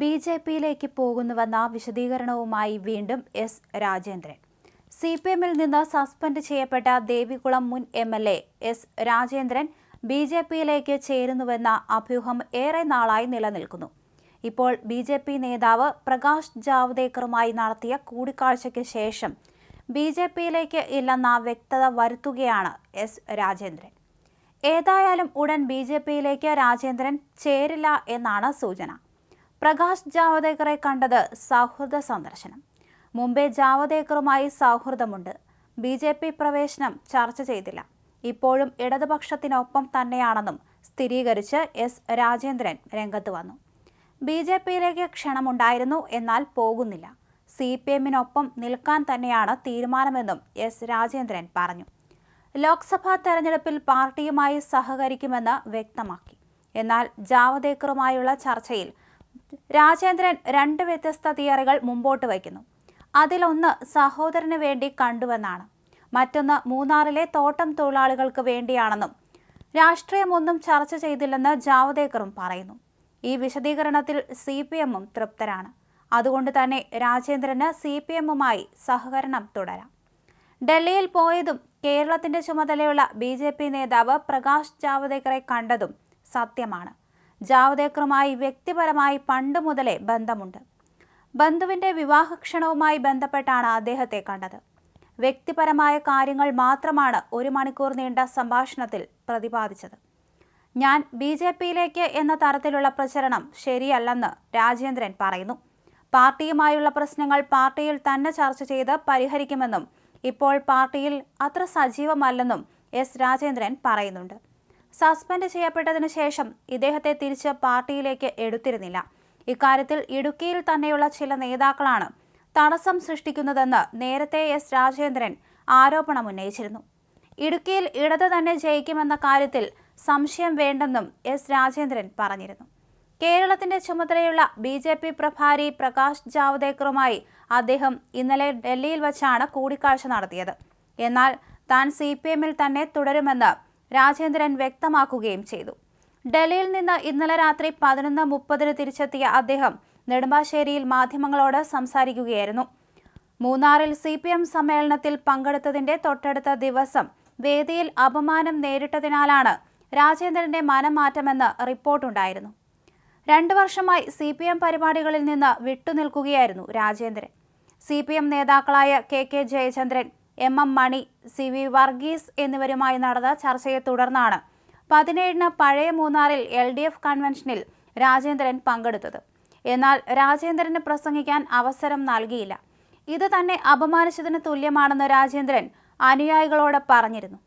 B J പിയിലേക്ക് പോകുന്നുവെന്ന വിശദീകരണവുമായി വീണ്ടും എസ് രാജേന്ദ്രൻ. സി പി എമ്മിൽ നിന്ന് സസ്പെൻഡ് ചെയ്യപ്പെട്ട ദേവികുളം മുൻ M L A S Rajendran B J പിയിലേക്ക് ചേരുന്നുവെന്ന അഭ്യൂഹം ഏറെ നാളായി നിലനിൽക്കുന്നു. ഇപ്പോൾ ബി ജെ പി നേതാവ് പ്രകാശ് ജാവ്ദേക്കറുമായി നടത്തിയ കൂടിക്കാഴ്ചയ്ക്ക് ശേഷം ബി ജെ പിയിലേക്ക് ഇല്ലെന്ന വ്യക്തത വരുത്തുകയാണ് എസ് രാജേന്ദ്രൻ. ഏതായാലും ഉടൻ ബി ജെ പിയിലേക്ക് രാജേന്ദ്രൻ ചേരില്ല എന്നാണ് സൂചന. പ്രകാശ് ജാവദേക്കറെ കണ്ടത് സൗഹൃദ സന്ദർശനം. മുംബൈ ജാവദേക്കറുമായി സൗഹൃദമുണ്ട്. ബി ജെ പി പ്രവേശനം ചർച്ച ചെയ്തില്ല. ഇപ്പോഴും ഇടതുപക്ഷത്തിനൊപ്പം തന്നെയാണെന്നും സ്ഥിരീകരിച്ച് എസ് രാജേന്ദ്രൻ രംഗത്ത് വന്നു. ബി ജെ പിയിലേക്ക് ക്ഷണമുണ്ടായിരുന്നു എന്നാൽ പോകുന്നില്ല. സി പി എമ്മിനൊപ്പം നിൽക്കാൻ തന്നെയാണ് തീരുമാനമെന്നും എസ് രാജേന്ദ്രൻ പറഞ്ഞു. ലോക്സഭാ തെരഞ്ഞെടുപ്പിൽ പാർട്ടിയുമായി സഹകരിക്കുമെന്ന് വ്യക്തമാക്കി. എന്നാൽ ജാവദേക്കറുമായുള്ള ചർച്ചയിൽ രാജേന്ദ്രൻ രണ്ട് വ്യത്യസ്ത തിയറികൾ മുമ്പോട്ട് വയ്ക്കുന്നു. അതിലൊന്ന് സഹോദരന് വേണ്ടി കണ്ടുവെന്നാണ്. മറ്റൊന്ന് മൂന്നാറിലെ തോട്ടം തൊഴിലാളികൾക്ക് വേണ്ടിയാണെന്നും രാഷ്ട്രീയമൊന്നും ചർച്ച ചെയ്തില്ലെന്ന് ജാവദേക്കറും പറയുന്നു. ഈ വിശദീകരണത്തിൽ സി പി എമ്മും തൃപ്തരാണ്. അതുകൊണ്ട് തന്നെ രാജേന്ദ്രന് സി പി എമ്മുമായി സഹകരണം തുടരാം. ഡൽഹിയിൽ പോയതും കേരളത്തിന്റെ ചുമതലയുള്ള ബി നേതാവ് പ്രകാശ് ജാവദേക്കറെ കണ്ടതും സത്യമാണ്. ജാവദേക്കറുമായി വ്യക്തിപരമായി പണ്ട് മുതലേ ബന്ധമുണ്ട്. ബന്ധുവിന്റെ വിവാഹക്ഷണവുമായി ബന്ധപ്പെട്ടാണ് അദ്ദേഹത്തെ കണ്ടത്. വ്യക്തിപരമായ കാര്യങ്ങൾ മാത്രമാണ് ഒരു മണിക്കൂർ നീണ്ട സംഭാഷണത്തിൽ പ്രതിപാദിച്ചത്. ഞാൻ ബി ജെ പിയിലേക്ക് എന്ന തരത്തിലുള്ള പ്രചരണം ശരിയല്ലെന്ന് രാജേന്ദ്രൻ പറയുന്നു. പാർട്ടിയുമായുള്ള പ്രശ്നങ്ങൾ പാർട്ടിയിൽ തന്നെ ചർച്ച ചെയ്ത് പരിഹരിക്കുമെന്നും ഇപ്പോൾ പാർട്ടിയിൽ അത്ര സജീവമല്ലെന്നും എസ് രാജേന്ദ്രൻ പറയുന്നുണ്ട്. സസ്പെൻഡ് ചെയ്യപ്പെട്ടതിനു ശേഷം ഇദ്ദേഹത്തെ തിരിച്ച് പാർട്ടിയിലേക്ക് എടുത്തിരുന്നില്ല. ഇക്കാര്യത്തിൽ ഇടുക്കിയിൽ തന്നെയുള്ള ചില നേതാക്കളാണ് തടസ്സം സൃഷ്ടിക്കുന്നതെന്ന് നേരത്തെ എസ് രാജേന്ദ്രൻ ആരോപണം ഉന്നയിച്ചിരുന്നു. ഇടുക്കിയിൽ ഇടത് തന്നെ ജയിക്കുമെന്ന കാര്യത്തിൽ സംശയം വേണ്ടെന്നും എസ് രാജേന്ദ്രൻ പറഞ്ഞിരുന്നു. കേരളത്തിന്റെ ചുമതലയുള്ള ബി ജെ പി പ്രഭാരി പ്രകാശ് ജാവ്ദേക്കറുമായി അദ്ദേഹം ഇന്നലെ ഡൽഹിയിൽ വച്ചാണ് കൂടിക്കാഴ്ച നടത്തിയത്. എന്നാൽ താൻ സി പി എമ്മിൽ തന്നെ തുടരുമെന്ന് രാജേന്ദ്രൻ വ്യക്തമാക്കുകയും ചെയ്തു. ഡൽഹിയിൽ നിന്ന് ഇന്നലെ രാത്രി പതിനൊന്ന് മുപ്പതിന് തിരിച്ചെത്തിയ അദ്ദേഹം നെടുമ്പാശ്ശേരിയിൽ മാധ്യമങ്ങളോട് സംസാരിക്കുകയായിരുന്നു. മൂന്നാറിൽ സി പി എം സമ്മേളനത്തിൽ പങ്കെടുത്തതിന്റെ തൊട്ടടുത്ത ദിവസം വേദിയിൽ അപമാനം നേരിട്ടതിനാലാണ് രാജേന്ദ്രന്റെ മനംമാറ്റമെന്ന് റിപ്പോർട്ടുണ്ടായിരുന്നു. രണ്ടു വർഷമായി സി പി എം പരിപാടികളിൽ നിന്ന് വിട്ടുനിൽക്കുകയായിരുന്നു രാജേന്ദ്രൻ. സി പി എം നേതാക്കളായ K K Jayachandran M M Mani C V Varghese എന്നിവരുമായി നടന്ന ചർച്ചയെ തുടർന്നാണ് പതിനേഴിന് പഴയ മൂന്നാറിൽ എൽ ഡി എഫ് കൺവെൻഷനിൽ രാജേന്ദ്രൻ പങ്കെടുത്തത്. എന്നാൽ രാജേന്ദ്രന് പ്രസംഗിക്കാൻ അവസരം നൽകിയില്ല. ഇത് തന്നെ അപമാനിച്ചതിന് തുല്യമാണെന്ന് രാജേന്ദ്രൻ അനുയായികളോട് പറഞ്ഞിരുന്നു.